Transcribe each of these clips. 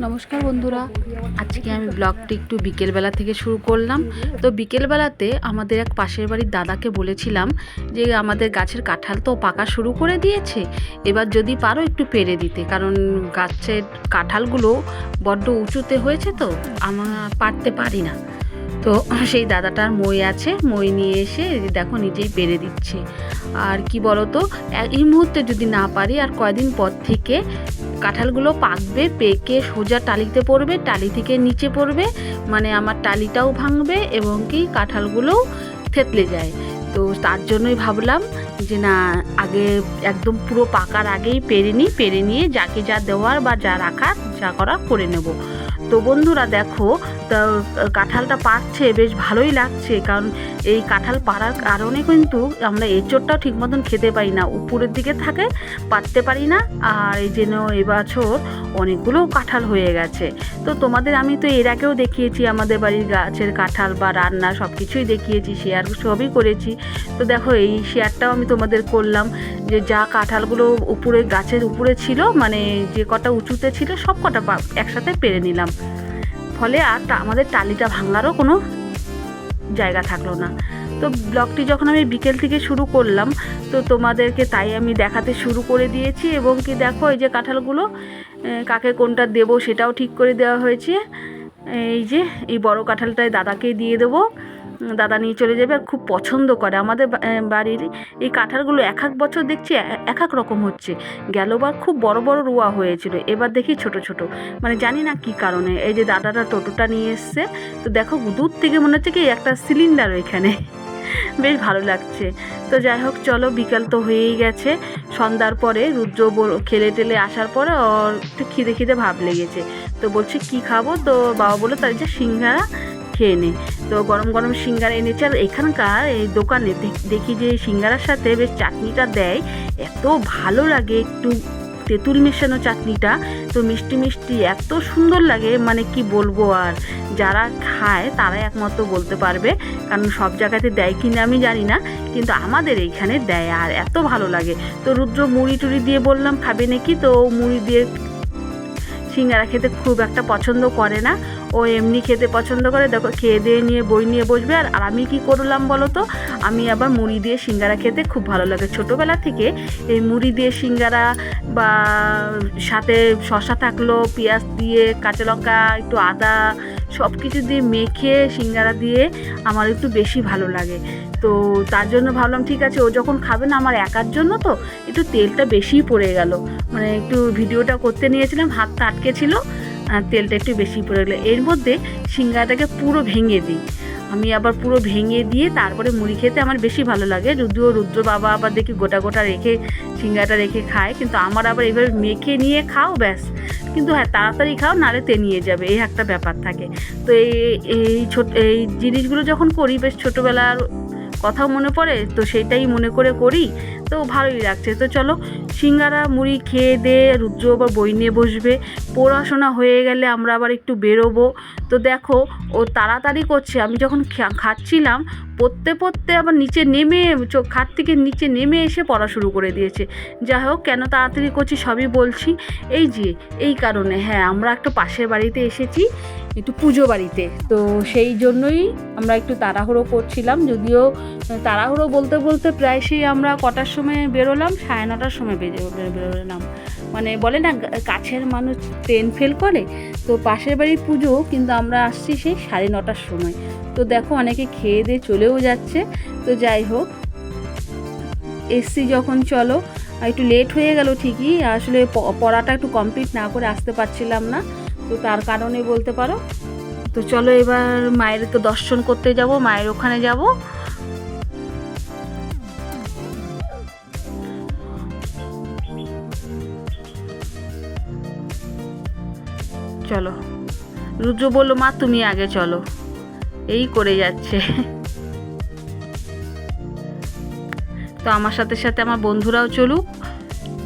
নমস্কার বন্ধুরা। আজকে আমি ব্লগটি একটু বিকেলবেলা থেকে শুরু করলাম। তো বিকেলবেলাতে আমাদের এক পাশের বাড়ির দাদাকে বলেছিলাম যে, আমাদের গাছের কাঁঠাল তো পাকা শুরু করে দিয়েছে। এবার যদি পারো একটু পেরে দিতে। কারণ গাছের কাঁঠালগুলো বড্ড উঁচুতে হয়েছে তো, আমার পারতে পারি না। তো সেই দাদাটার মই আছে, মই নিয়ে এসে দেখো নিজেই পেরে দিচ্ছে। আর কি বলতো এই মুহূর্তে যদি না পারি, আর কয়দিন পর থেকে কাঁঠালগুলো পাকবে, পেকে সোজা টালিতে পড়বে, টালি থেকে নিচে পড়বে মানে আমার টালিটাও ভাঙবে এবং কি কাঁঠালগুলোও থেতলে যায়। তো তার জন্যই ভাবলাম যে না, আগে একদম পুরো পাকার আগেই পেরে নিই, পেরে নিয়ে যাকে যা দেওয়ার বা যা রাখার, যা করার করে নেব। তো বন্ধুরা দেখো তা কাঁঠালটা পাচ্ছে বেশ ভালোই লাগছে। কারণ এই কাঁঠাল পাড়ার কারণে কিন্তু আমরা এঁচোড়টাও ঠিক মতন খেতে পারি না। উপরের দিকে থাকে পারতে পারি না। আর এই যেন এবছর অনেকগুলো কাঁঠাল হয়ে গেছে। তো তোমাদের আমি তো এর আগেও দেখিয়েছি, আমাদের বাড়ির গাছের কাঁঠাল বা রান্না সব কিছুই দেখিয়েছি শেয়ার সবই করেছি। তো দেখো, এই শেয়ারটাও আমি তোমাদের করলাম যে যা কাঁঠালগুলো উপরে, গাছের উপরে ছিল মানে যে কটা উঁচুতে ছিল, সব কটা একসাথে পেরে নিলাম। ফলে আর আমাদের টালিটা ভাঙারও কোনো জায়গা থাকল না। তো ব্লগটি যখন আমি বিকেল থেকে শুরু করলাম, তো তোমাদেরকে তাই আমি দেখাতে শুরু করে দিয়েছি এবং কি দেখো এই যে কাঁঠালগুলো কাকে কোনটা দেব সেটাও ঠিক করে দেওয়া হয়েছে। এই যে, এই বড় কাঁঠালটায় দাদাকে দিয়ে দেবো। দাদা নিয়ে চলে যাবে, আর খুব পছন্দ করে। আমাদের বাড়ির এই কাঁঠালগুলো এক এক বছর দেখছি এক এক রকম হচ্ছে। গেলবার খুব বড় বড় রোয়া হয়েছিল, এবার দেখি ছোট ছোট। মানে জানি না কি কারণে, এই যে দাদাটা টোটোটা নিয়ে এসছে, তো দেখো দূর থেকে মনে হচ্ছে কি একটা সিলিন্ডার এখানে বেশ ভালো লাগছে। তো যাই হোক, চলো, বিকাল তো হয়েই গেছে। সন্ধ্যার পরে রুদ্র খেলে টেলে আসার পরে ওর একটু খিদে খিদে ভাব লেগেছে। তো বলছে, কি খাব? তো বাবা বলল, তার যে সিঙ্গারা। খেয়ে নে তো গরম গরম সিঙ্গারা এনেছে আর এখানকার এই দোকানে দেখি যে সিঙ্গারার সাথে বেশ চাটনিটা দেয়। এত ভালো লাগে একটু তেঁতুল মেশানো চাটনিটা। তো মিষ্টি মিষ্টি, এত সুন্দর লাগে মানে কি বলব আর। যারা খায় তারাই একমাত্র বলতে পারবে, কারণ সব জায়গাতে দেয় কিনা আমি জানি না, কিন্তু আমাদের এইখানে দেয় আর এত ভালো লাগে। তো রুদ্র মুড়ি টুড়ি দিয়ে বললাম, খাবে নাকি? তো মুড়ি দিয়ে সিঙ্গারা খেতে খুব একটা পছন্দ করে না। ও এমনি খেতে পছন্দ করে, দেখো খেয়ে দিয়ে নিয়ে বই নিয়ে বসবে। আর আমি কি করলাম বলো তো? আমি আবার মুড়ি দিয়ে সিঙ্গারা খেতে খুব ভালো লাগে। ছোটোবেলা থেকে এই মুড়ি দিয়ে সিঙ্গারা বা সাথে শশা থাকল, পেঁয়াজ দিয়ে, কাঁচা লঙ্কা, একটু আদা সব কিছু দিয়ে মেখে সিঙ্গারা দিয়ে আমার একটু বেশি ভালো লাগে। তো তার জন্য ভাবলাম, ঠিক আছে, ও যখন খাবে না আমার একার জন্য তো? একটু তেলটা বেশিই পড়ে গেল। মানে একটু ভিডিওটা করতে নিয়েছিলাম, হাতটা আটকে ছিল তেলটা একটু বেশি পড়ে গেলো। এর মধ্যে সিঙ্গারাটাকে পুরো ভেঙে দিই। আমি আবার পুরো ভেঙে দিয়ে তারপরে মুড়ি খেতে আমার বেশি ভালো লাগে। যদিও রুদ্র বাবা আবার দেখি গোটা গোটা রেখে, সিঙ্গাটা রেখে খায়, কিন্তু আমার আবার এইভাবে মেখে নিয়ে খাও ব্যাস। কিন্তু হ্যাঁ তাড়াতাড়ি খাও নাড়ে তেনিয়ে যাবে, এই একটা ব্যাপার থাকে। তো এই এই ছোট, এই জিনিসগুলো যখন করি, বেশ ছোটোবেলার কথাও মনে পড়ে, তো সেটাই মনে করে করি, তো ভালোই লাগছে। তো চলো, সিঙ্গারা, মুড়ি খেয়ে দে, রুদ্র আবার বই নিয়ে বসবে। পড়াশোনা হয়ে গেলে আমরা আবার একটু বেরোবো। তো দেখো, ও তাড়াতাড়ি করছে। আমি যখন খাচ্ছিলাম, পড়তে পড়তে আবার নিচে নেমে, চোখ, খাট থেকে নিচে নেমে এসে পড়া শুরু করে দিয়েছে। যাই হোক, কেন তাড়াতাড়ি করছি সবই বলছি। এই যে, এই কারণে হ্যাঁ আমরা একটা পাশের বাড়িতে এসেছি। একটু পুজো বাড়িতে। তো সেই জন্যই আমরা একটু তাড়াহুড়ো করছিলাম, যদিও তাড়াহুড়ো বলতে বলতে প্রায় সেই আমরা কটার সময় বেরোলাম, সাড়ে নটার সময় বেরোলাম। মানে বলে না কাছের মানুষ ট্রেন ফেল করে, তো পাশের বাড়ির পুজো, কিন্তু আমরা আসছি সেই সাড়ে নটার সময়। তো দেখো অনেকে খেয়ে দিয়ে চলেও যাচ্ছে, তো যাই হোক। এসছি যখন, চলো, একটু লেট হয়ে গেল ঠিকই, আসলে পড়াটা একটু কমপ্লিট না করে আসতে পারছিলাম না। তো তার কারণে বলতে পারো। তো চলো এবার মায়ের তো দর্শন করতে যাব, মায়ের ওখানে যাব। চলো। রুদ্র বলল, মা, তুমি আগে চলো। এই করে যাচ্ছে। তো আমার সাথে সাথে আমার বন্ধুরাও চলুক।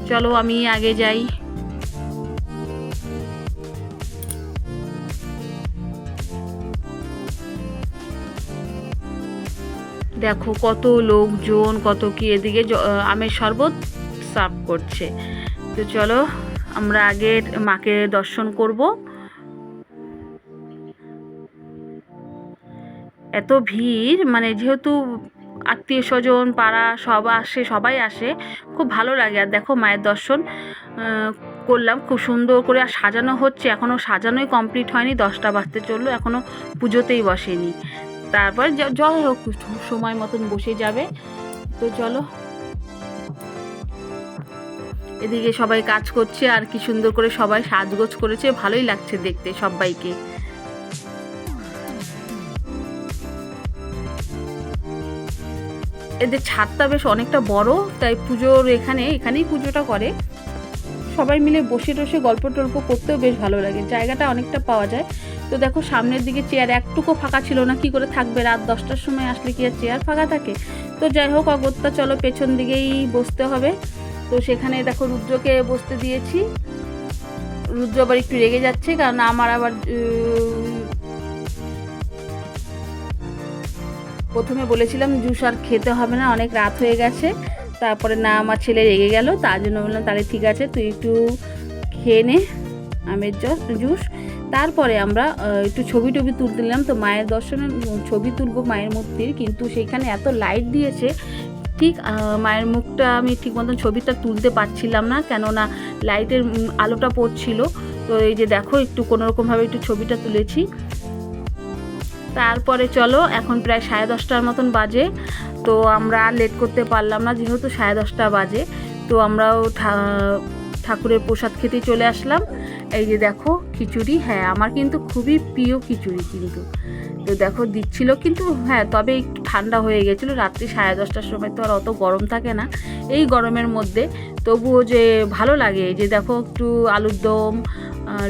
চলো, আমি আগে যাই। দেখো কত লোকজন, কত কি এদিকে আমের শরবত সার্ভ করছে। তো চলো, আমরা আগে মাকে দর্শন করব। এত ভিড় মানে যেহেতু আত্মীয় স্বজন, পাড়া সব আসে, সবাই আসে, খুব ভালো লাগে। আর দেখো মায়ের দর্শন করলাম, খুব সুন্দর করে আর সাজানো হচ্ছে। এখনও সাজানোই কমপ্লিট হয়নি, দশটা বাজতে চলল এখনও পুজোতেই বসেনি। তারপর যাই হোক, সময় মতন বসে যাবে। তো চলো। এদিকে সবাই কাজ করছে আর কি সুন্দর করে সবাই সাজগোজ করেছে। ভালোই লাগছে দেখতে সবাইকে। এদের ছাদটা বেশ অনেকটা বড়, তাই পুজোর এখানে, এখানেই পুজোটা করে। সবাই মিলে বসে টসে গল্প টল্প করতেও বেশ ভালো লাগে। জায়গাটা অনেকটা পাওয়া যায়। তো দেখো, সামনের দিকে চেয়ার একটুকু ফাঁকা ছিল না, কি করে থাকবে? রাত দশটার সময় আসলে কি আর চেয়ার ফাঁকা থাকে? তো যাই হোক, অগত্যা চলো, পেছন দিকেই বসতে হবে। তো সেখানে দেখো, রুদ্রকে বসতে দিয়েছি। রুদ্র আবার একটু রেগে যাচ্ছে, কারণ আমার আবার প্রথমে বলেছিলাম জুস আর খেতে হবে না, অনেক রাত হয়ে গেছে। তারপরে না, আমার ছেলে রেগে গেল, তার জন্য বললাম, তাহলে ঠিক আছে, তুই একটু খেয়ে নে আমের জুস। তারপরে আমরা একটু ছবি টবি তুলতে নিলাম। তো মায়ের দর্শনের ছবি তুলবো মায়ের মূর্তির। কিন্তু সেখানে এত লাইট দিয়েছে, ঠিক মায়ের মুখটা আমি ঠিক মতন ছবিটা তুলতে পারছিলাম না, কেননা লাইটের আলোটা পড়ছিল। তো এই যে দেখো, একটু কোনোরকমভাবে একটু ছবিটা তুলেছি। তারপরে চলো, এখন প্রায় সাড়ে দশটার মতন বাজে। তো আমরা আর লেট করতে পারলাম না, যেহেতু সাড়ে দশটা বাজে। তো আমরাও ঠাকুরের প্রসাদ খেতে চলে আসলাম। এই যে দেখো খিচুড়ি হ্যাঁ আমার কিন্তু খুবই প্রিয় খিচুড়ি কিন্তু। তো দেখো দিচ্ছিল কিন্তু হ্যাঁ তবে একটু ঠান্ডা হয়ে গেছিল। রাত্রি সাড়ে দশটার সময় তো আর অত গরম থাকে না। এই গরমের মধ্যে তবুও যে ভালো লাগে যে দেখো একটু আলুর দম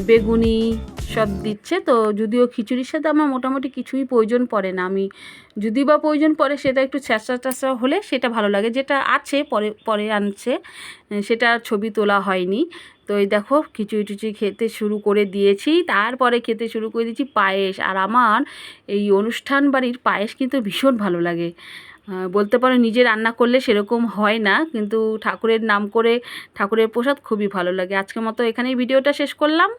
বেগুনি সব দিচ্ছে। তো যদিও খিচুড়ির সাথে আমার মোটামুটি কিছুই প্রয়োজন পড়ে না। আমি যদি বা প্রয়োজন পড়ে সেটা একটু ছ্যাঁচড়া ট্যাঁচড়া হলে সেটা ভালো লাগে। যেটা আছে পরে পরে আনছে সেটা ছবি তোলা হয়নি। তো এই দেখো খিচুড়ি টিচুড়ি খেতে শুরু করে দিয়েছি। তারপরে খেতে শুরু করে দিয়েছি পায়েস। আর আমার এই অনুষ্ঠান বাড়ির পায়েস কিন্তু ভীষণ ভালো লাগে। বলতে পারো নিজে রান্না করলে সেরকম হয় না। কিন্তু ঠাকুরের নাম করে ঠাকুরের প্রসাদ খুবই ভালো লাগে। আজকের মতো এখানেই ভিডিওটা শেষ করলাম।